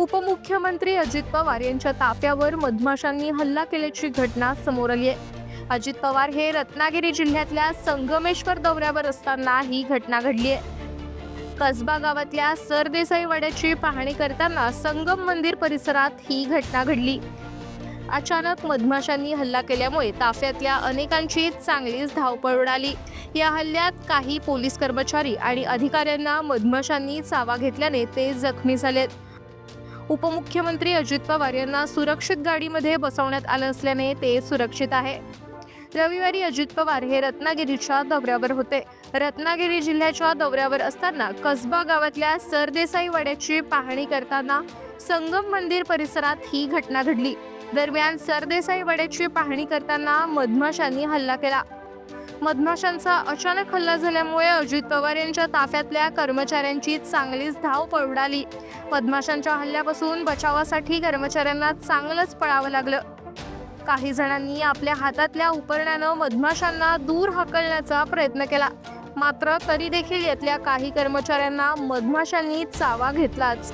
उपमुख्यमंत्री अजित पवार यांच्या ताफ्यावर मधमाशांनी हल्ला केल्याची घटना समोर आली आहे. अजित पवार हे रत्नागिरी जिल्ह्यातल्या संगमेश्वर दौऱ्यावर असताना ही घटना घडली आहे. कसबा गावातल्या सरदेसाई वाड्याची पाहणी करताना संगम मंदिर परिसरात ही घटना घडली. अचानक मधमाशांनी हल्ला केल्यामुळे ताफ्यातल्या अनेकांची चांगलीच धावपळ उडाली या हल्ल्यात काही पोलीस कर्मचारी आणि अधिकाऱ्यांना मधमाशांनी चावा घेतल्याने ते जखमी झालेत. उपमुख्यमंत्री अजित पवार यांना सुरक्षित गाडीमध्ये बसवण्यात आलं असल्याने ते सुरक्षित आहे. रविवारी अजित पवार हे रत्नागिरीच्या दौऱ्यावर होते. रत्नागिरी जिल्ह्याच्या दौऱ्यावर असताना कसबा गावातल्या सरदेसाई वाड्याची पाहणी करताना संगम मंदिर परिसरात ही घटना घडली. दरम्यान सरदेसाई वाड्याची पाहणी करताना मधमाशांनी हल्ला केला. मधमाशांचा अचानक हल्ला झाल्यामुळे अजित पवार यांच्या ताफ्यातल्या कर्मचाऱ्यांची चांगलीच धाव उडाली मधमाशांच्या हल्ल्यापासून बचावासाठी कर्मचाऱ्यांना चांगलंच पळावं लागलं. काही जणांनी आपल्या हातातल्या उपरण्यानं मधमाशांना दूर हाकलण्याचा प्रयत्न केला. मात्र तरी देखील यातल्या काही कर्मचाऱ्यांना मधमाशांनी चावा घेतलाच.